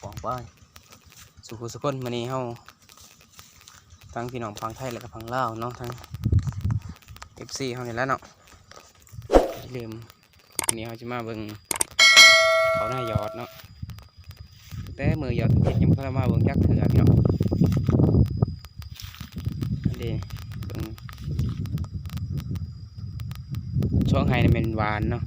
ของป้าสุขุสุคนวันนี้เฮาทั้งพี่น้องพังไทยและก็พังลาวเนาะทั้ง FC เฮานี่แล้วเนาะอย่าลืมวันนี้เฮาจะมาเบิ่งเขาหน้ายอดเนาะแต่มือยอดเฮ็ดยังบ่ทันได้มาเบิ่งจักเถื่อพี่น้องอันนี้เบิ่งช่วงไห้นี่เป็นหวานเนาะ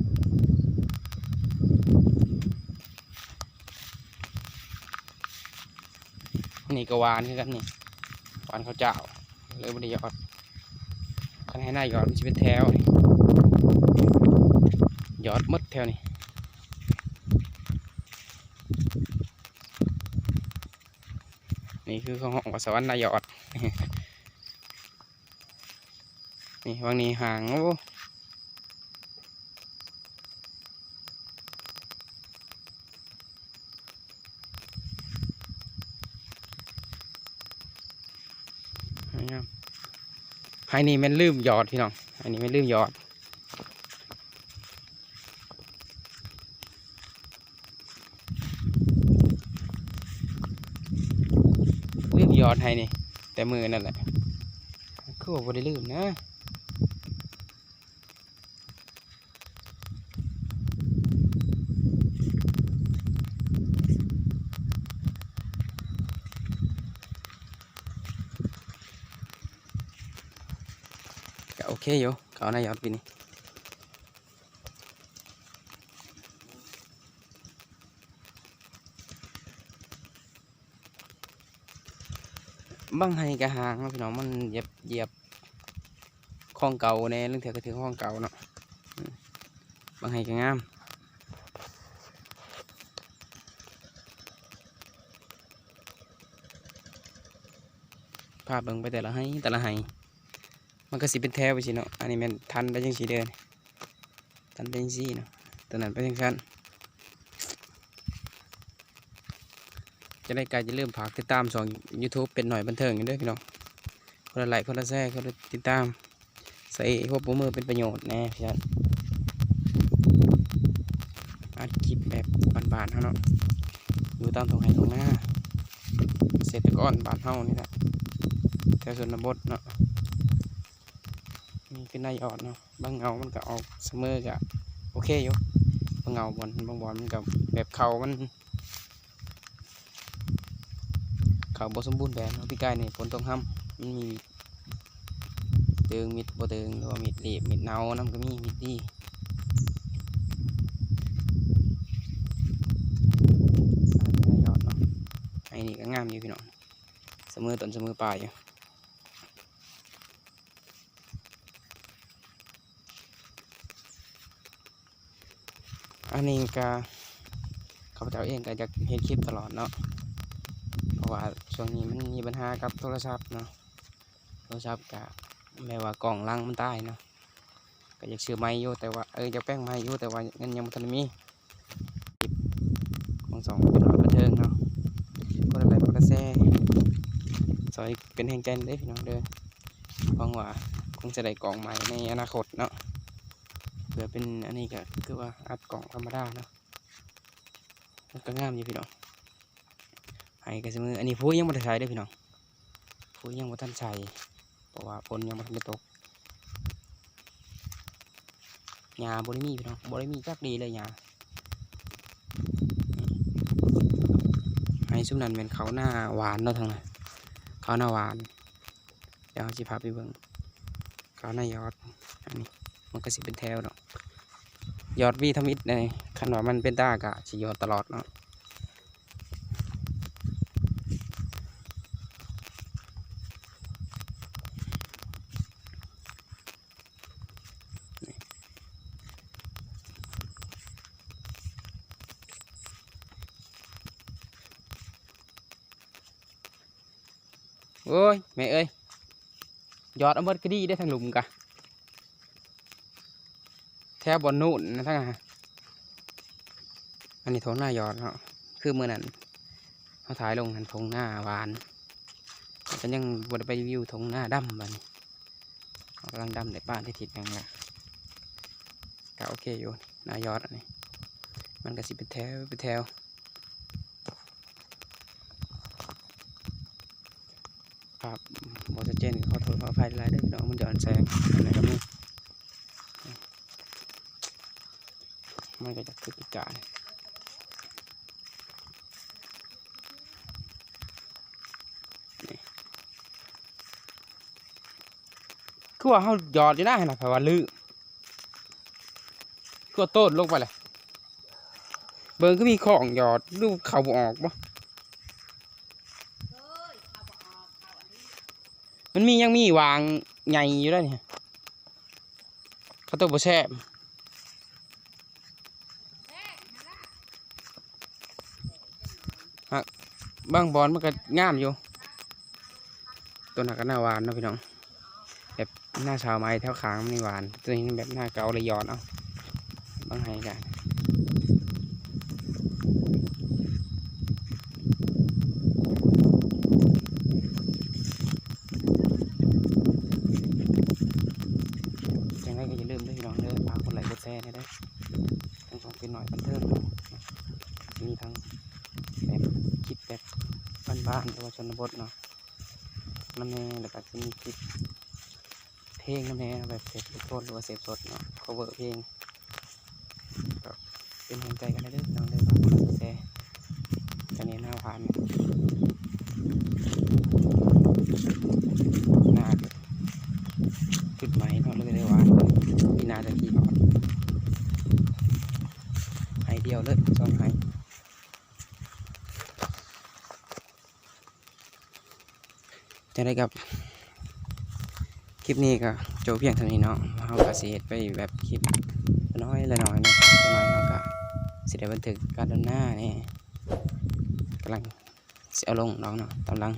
นี่ก็หวานคือกันนี่หวานข้าวเจ้าเลยบริยอดคันให้หน้ายอดมันจะเป็นแถวนี่ยอดมดแถวนี่นี่คือของของสวรรค์นายอดนี่วางนี้ห่างโอ้งาม อันนี้มันลืมหยอดพี่น้อง อันนี้มันลืมหยอด ลืมหยอดให้นี่ แต่มือนั่นแหละคือว่าบ่ได้ลืมนะ โอเคอยู่เขาหน้ายอดปีนี้บังให้กระหางพี่น้องมันเหยียบเหยียบข้องเก่าแน่เรื่องเถื่อกระถือข้องเก่าเนาะบังให้กระงามภาพเบิ่งไปแต่ละให้แต่ละให้ มันก็สิเป็นแถวไปสิเนาะอันนี้มันทันไปจังสีเดินทันไปจังสีเนาะตัวนั้นไปจังสั้นจะได้กลายจะเริ่มฝากติดตามสอง YouTube เป็นหน่อยบันเทิงกันด้วยพี่น้องคนละไลค์คนละแชร์คนละติดตาม ใส่พวกปูมือเป็นประโยชน์แน่พี่ชันอัดคลิปแบบบานๆเฮานาะอยู่ตามตรงไหนตรงหน้าเกษตรกรบานเฮานี่แหละแถวชนบทเนาะ นี่คือนายอดเนาะบางเงามันก็ออกเสมอกับโอเคอยู่บางเงาบอลบางบอลมันกับแบบเขามันเขาบสมบูรณ์แบบเนาะพี่กายนี่ฝนตกห้ำมันมีเติงมิดบ่เติงหรือว่ามิดเหลียบมิดเนาน้ำก็มีมิดดีนนี้หนายอดเนาะไอ้นี่ก็งามอยู่พี่น้องเสมอต้นเสมอปลายอยู่ อันนี้ก็ข้าพเจ้าเองก็จะเห็นคลิปตลอดเนาะ เพราะว่าช่วงนี้มันมีปัญหากับโทรศัพท์เนาะ โทรศัพท์ก็แม้ว่ากล่องลังมันตายเนาะ ก็อยากซื้อไม้อยู่แต่ว่าเอออยากแป้งไม้อยู่แต่ว่าเงินยังไม่ทันมีของสองคนเราบันเทิงเนาะก็ได้ไปก็ได้แซ่ซอยเป็นแห่งใจเด้พี่น้องเด้อหวังว่าคงจะได้กล่องใหม่ในอนาคตเนาะ เผื่อเป็นอันนี้ก็คือว่าอัดกล่องธรรมดาเนาะมันก็งามอยู่พี่น้องไห้ก็สมืออันนี้พูยังไม่ได้ใช้เด้วยพี่น้องพูยังไม่ทันใช้เพราะว่าฝนยังไม่ทันตกหญ้าบริมีพี่น้องบริมีจักดีเลยหญ้าไห้ซุ่มนั้นเป็นเขาหน้าหวานเนาะทางนั้นเขาหน้าหวานเดี๋ยวเราจะพาไปเบิ่งเขาหน้ายอดอันนี้ มันก็สิเป็นแถวเนาะยอดวีทมิดในคันว่ามันเป็นตากะสิยอดตลอดเนาะโอ้ยแม่เอ้ยยอดอาเบิดก็ดีได้ทางหลุมกะ แถวบนนู่นนะทั้งนั้นอันนี้ทงหน้ายอดเนาะคือเมื่อนั้นเขาถ่ายลงนั้นทงหน้าหวานก็ยังบไดไปวิวทงหน้าดำบันเขากำลังดำในป้านที่ทิศยังไงก็โอเคอยู่หน้ายอดอันนี้ มันก็สิเป็นแถวเป็นแถวภาพบอสเจนขอโทษขออภัยหลายเด้อพี่น้องมันย้อนแสงอะไรกับนี่ มันก็จะคือพิการคือว่าเขาหยอดอยู่นะนะแปลว่าลือก็โต้นลงไปเลยเบิ่งก็มีของหยอดลูกเขาบ่ออกบ่มันมียังมีวางใหญ่อยู่ได้เนี่ยเขาตัวบ่แซ่บ ฮะบางบอนมันก็งามอยู่ตัวหนักก็หน้าหวานนะพี่น้อง แบบหน้าชาวไม้แถวขางมันหวาน ตัวนี้แบบหน้าเกาเลยย้อนเอาบางไห้กันยังไงก็อย่าลืมเด้พี่น้องเด้อฝาคนไลค์กดแชร์ให้ได้ทั้งสองเป็นหน่อยบันเทิงมีทั้งแบบ คลิปแบบบ้านๆหรือว่าชนบทเนาะน้ำแน่แล้วก็จะมีคลิปเพลงน้ำแน่แบบเสพโทษหรือว่าเสพสดเนาะ cover เพลงก็เป็นกำลังใจกันได้ด้อพี่น้องเด้อฝาแชร์กันนี้หน้าผ่านหน้าจุดใหม่เนาะเลยได้ว่าพี่นาจะขี่ก่อนไอเดียวเลยสองไอ จะได้กับคลิปนี้ก็จบเพียงเท่านี้เนาะเราก็สิเฮ็ดไปแบบคลิปน้อยละน้อยเนาะจะน้อยเนาก็สิได้บันทึกการเดินหน้านี่กำลังสิเอลงน้องเนาะกำลัง